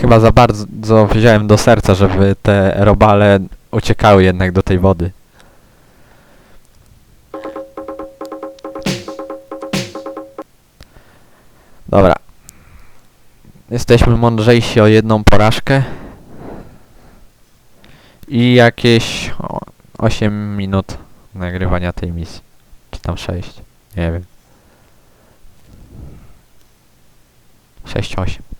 Chyba za bardzo wziąłem do serca, żeby te robale uciekały jednak do tej wody. Dobra. Jesteśmy mądrzejsi o jedną porażkę. I jakieś o, 8 minut nagrywania tej misji. Czy tam 6? Nie wiem. 6-8.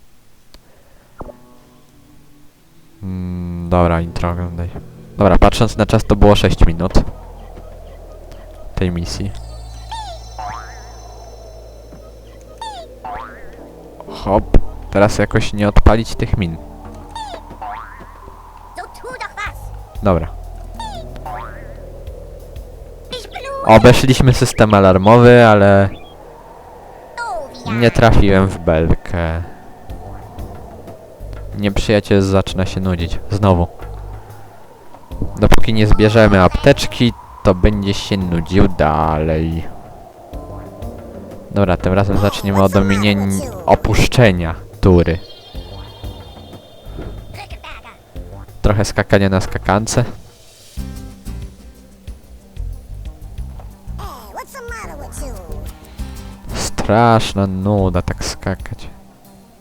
Mm, dobra, intro oglądaj. Dobra, patrząc na czas to było 6 minut. Tej misji. Hop. Teraz jakoś nie odpalić tych min. Dobra. Obeszliśmy system alarmowy, ale nie trafiłem w belkę. Nieprzyjaciel zaczyna się nudzić. Znowu. Dopóki nie zbierzemy apteczki, to będzie się nudził dalej. Dobra, tym razem zaczniemy od ominień opuszczenia tury. Trochę skakania na skakance. Straszna nuda tak skakać.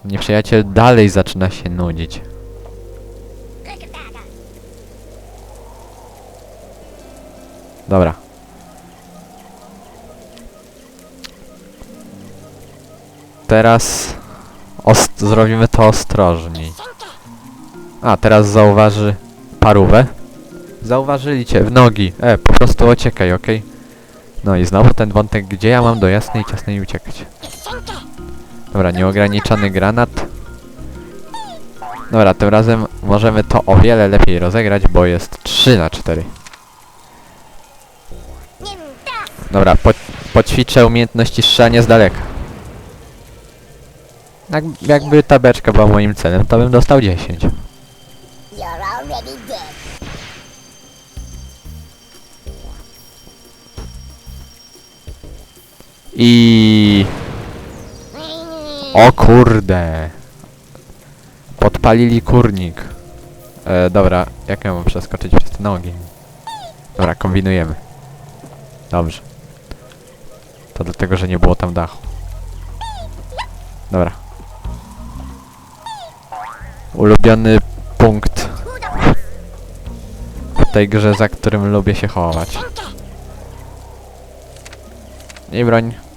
Nieprzyjaciel dalej zaczyna się nudzić. Dobra. Teraz zrobimy to ostrożniej. A, teraz zauważy parówę. Zauważyli cię w nogi. E, po prostu uciekaj, okej? No i znowu ten wątek, gdzie ja mam do jasnej i ciasnej uciekać. Dobra, nieograniczony granat. Dobra, tym razem możemy to o wiele lepiej rozegrać, bo jest 3 na 4. Nimm das. Dobra, po, poćwiczę umiejętności strzelania z daleka. Jak, jakby ta beczka była moim celem, to bym dostał 10. You're already dead. I... O kurde! Podpalili kurnik. E, dobra, jak ja mam przeskoczyć przez te nogi? Dobra, kombinujemy. Dobrze. To dlatego, że nie było tam dachu. Dobra. Ulubiony punkt w tej grze, za którym lubię się chować. Nie broń.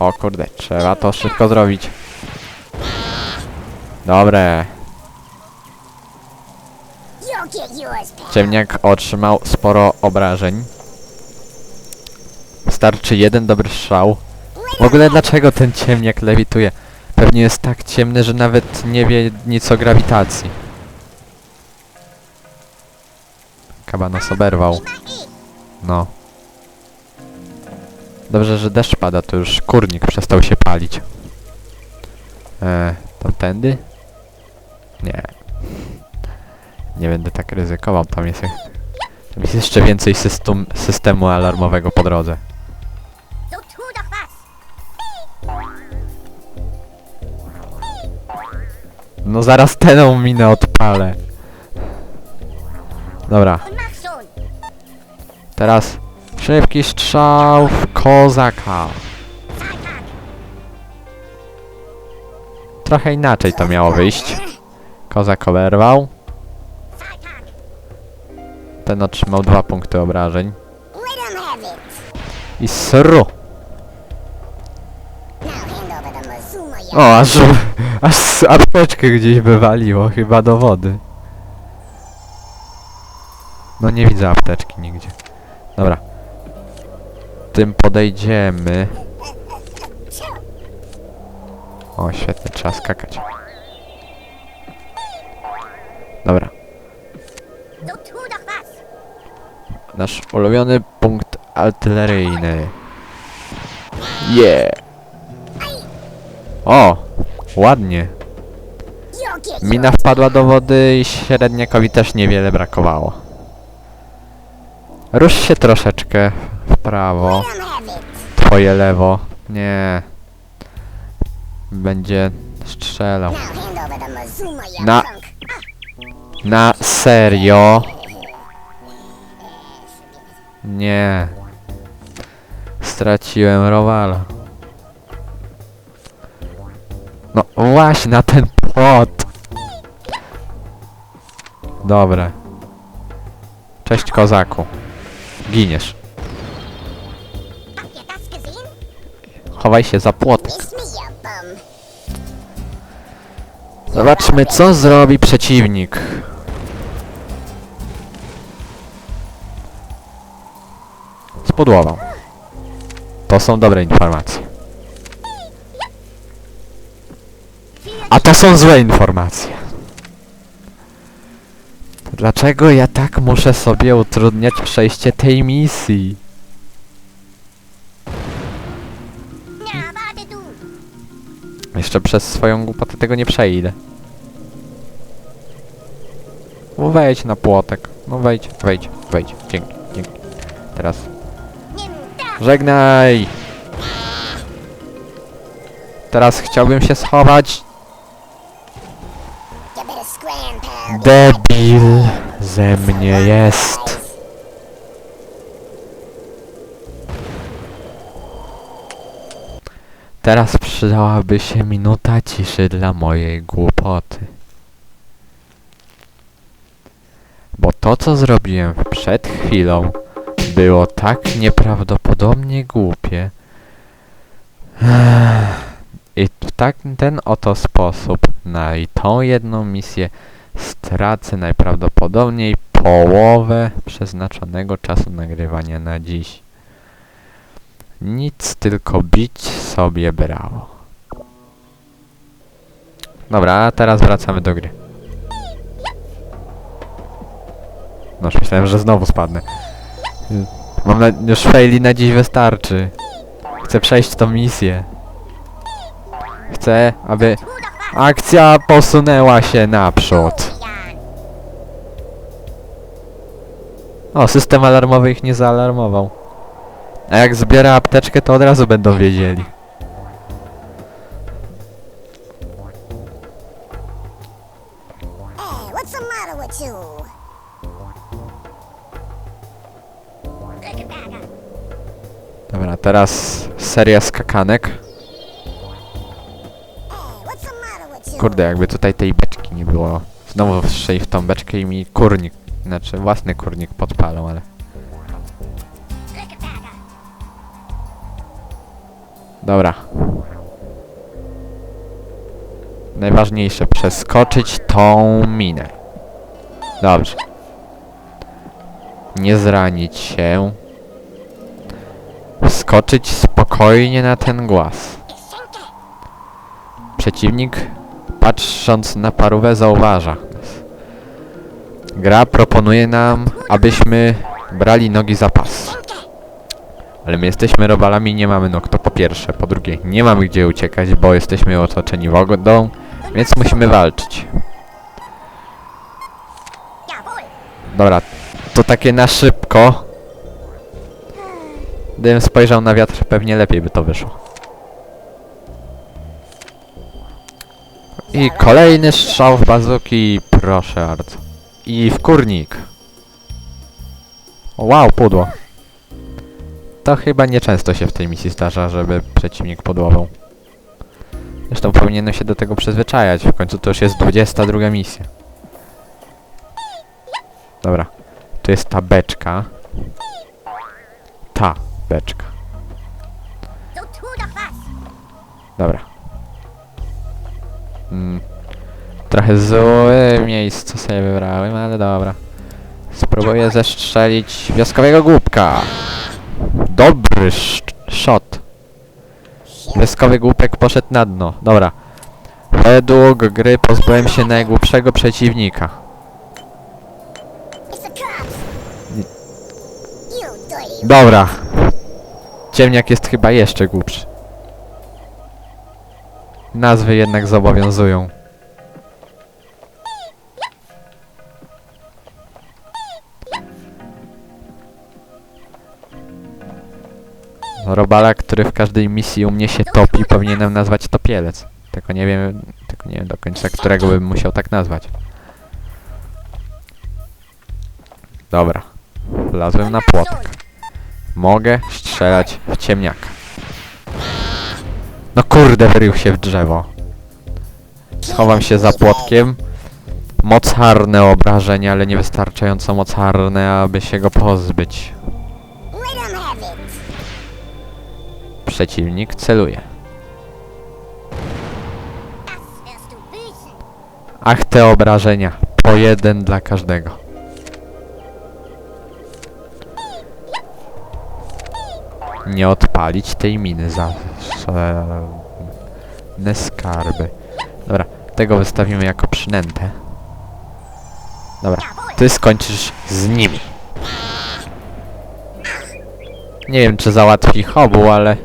O kurde, trzeba to szybko zrobić. Dobre. Ciemniak otrzymał sporo obrażeń. Starczy jeden dobry strzał. W ogóle dlaczego ten ciemniak lewituje? Pewnie jest tak ciemny, że nawet nie wie nic o grawitacji. Kabanos oberwał. No. Dobrze, że deszcz pada, to już kurnik przestał się palić. Eee, tamtędy? Nie. Nie będę tak ryzykował, tam jest, tam jest jeszcze więcej system, systemu alarmowego po drodze. No zaraz tę minę odpalę. Dobra, teraz szybki strzał w kozaka. Trochę inaczej to miało wyjść. Kozak oberwał. Ten otrzymał dwa punkty obrażeń. I sru! O, aż, aż apteczkę gdzieś wywaliło, chyba do wody. No nie widzę apteczki nigdzie. Dobra. Tym podejdziemy. O, świetnie, trzeba skakać. Dobra. Nasz ulubiony punkt artyleryjny. Yeah! O! Ładnie. Mina wpadła do wody i średniakowi też niewiele brakowało. Rusz się troszeczkę prawo. Twoje lewo. Nie. będzie strzelał. Na-. Na serio? Nie. Straciłem Rowala. No właśnie na ten płot. Dobra. Cześć kozaku. Giniesz. Chowaj się za płotek. Zobaczmy co zrobi przeciwnik. Spudłował. To są dobre informacje. A to są złe informacje. Dlaczego ja tak muszę sobie utrudniać przejście tej misji? Jeszcze przez swoją głupotę tego nie przejdę. No wejdź na płotek. No wejdź, wejdź, wejdź. Dzięki, dzięki. Teraz żegnaj! Teraz chciałbym się schować. Debil ze mnie jest. Teraz przydałaby się minuta ciszy dla mojej głupoty. Bo to, co zrobiłem przed chwilą, było tak nieprawdopodobnie głupie. I w tak, ten oto sposób na tą jedną misję stracę najprawdopodobniej połowę przeznaczonego czasu nagrywania na dziś. Nic, tylko bić sobie brawo. Dobra, teraz wracamy do gry. No, już myślałem, że znowu spadnę. Mam na... już faili na dziś wystarczy. Chcę przejść tą misję. Chcę, aby akcja posunęła się naprzód. O, system alarmowy ich nie zaalarmował. A jak zbiera apteczkę, to od razu będą wiedzieli. Dobra, teraz seria skakanek. Kurde, jakby tutaj tej beczki nie było. Znowu strzeli w tą beczkę i mi kurnik, znaczy własny kurnik podpalą, ale... Dobra. Najważniejsze, przeskoczyć tą minę. Dobrze. Nie zranić się. Wskoczyć spokojnie na ten głaz. Przeciwnik, patrząc na parówę, zauważa. Gra proponuje nam, abyśmy brali nogi za pas. Ale my jesteśmy robalami i nie mamy nóg, to po pierwsze. Po drugie, nie mamy gdzie uciekać, bo jesteśmy otoczeni wodą, więc musimy walczyć. Dobra, to takie na szybko. Gdybym spojrzał na wiatr, pewnie lepiej by to wyszło. I kolejny strzał w bazuki, proszę bardzo. I w kurnik. Wow, pudło. To chyba nieczęsto się w tej misji zdarza, żeby przeciwnik pudłował. Zresztą powinienem się do tego przyzwyczajać, w końcu to już jest 22 misja. Dobra, tu jest ta beczka. Ta beczka. Dobra. Mm. Trochę złe miejsce sobie wybrałem, ale dobra. Spróbuję zestrzelić wioskowego głupka. Dobry shot. Wioskowy głupek poszedł na dno. Dobra. Według gry pozbyłem się najgłupszego przeciwnika. Dobra. Ciemniak jest chyba jeszcze głupszy. Nazwy jednak zobowiązują. Robala, który w każdej misji u mnie się topi, powinienem nazwać topielec. Tylko nie wiem, tylko nie wiem do końca, którego bym musiał tak nazwać. Dobra. Wlazłem na płotek. Mogę strzelać w ciemniaka. No kurde, wyrył się w drzewo. Schowam się za płotkiem. Mocarne obrażenia, ale niewystarczająco mocarne, aby się go pozbyć. Przeciwnik celuje. Ach, te obrażenia. Po jeden dla każdego. Nie odpalić tej miny za ne skarby. Dobra, tego wystawimy jako przynętę. Dobra, ty skończysz z nimi. Nie wiem, czy załatwi chobu, ale...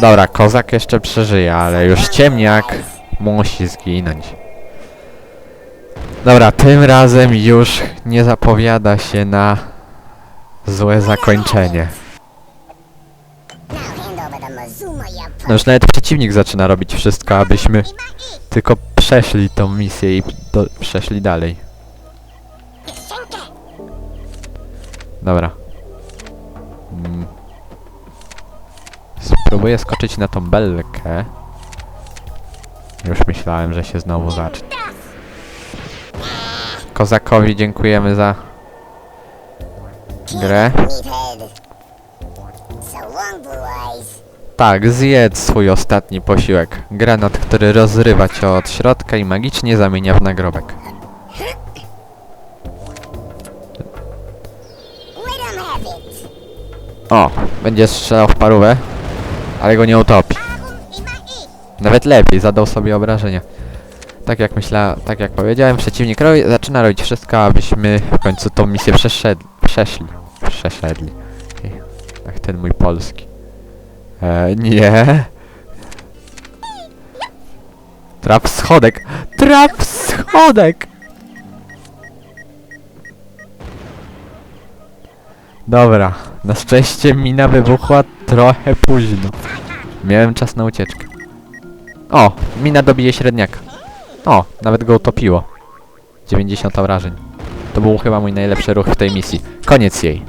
Dobra, kozak jeszcze przeżyje, ale już ciemniak musi zginąć. Dobra, tym razem już nie zapowiada się na złe zakończenie. No już nawet przeciwnik zaczyna robić wszystko, abyśmy tylko przeszli tą misję i do, przeszli dalej. Dobra. Mm. Spróbuję skoczyć na tą belkę. Już myślałem, że się znowu zacznie. Kozakowi dziękujemy za grę. Tak, zjedz swój ostatni posiłek. Granat, który rozrywa cię od środka i magicznie zamienia w nagrobek. O, będzie strzelał w parówę, ale go nie utopi. Nawet lepiej, zadał sobie obrażenia. Tak jak myślałem, tak jak powiedziałem, przeciwnik robi, zaczyna robić wszystko, abyśmy w końcu tą misję przeszedli. Przeszli. Przeszedli. Ej, Jak ten mój polski. E, nie. Trap schodek. Trap schodek! Dobra, na szczęście mina wybuchła trochę późno. Miałem czas na ucieczkę. O, mina dobije średniaka. O, nawet go utopiło. 90 obrażeń. To był chyba mój najlepszy ruch w tej misji. Koniec jej.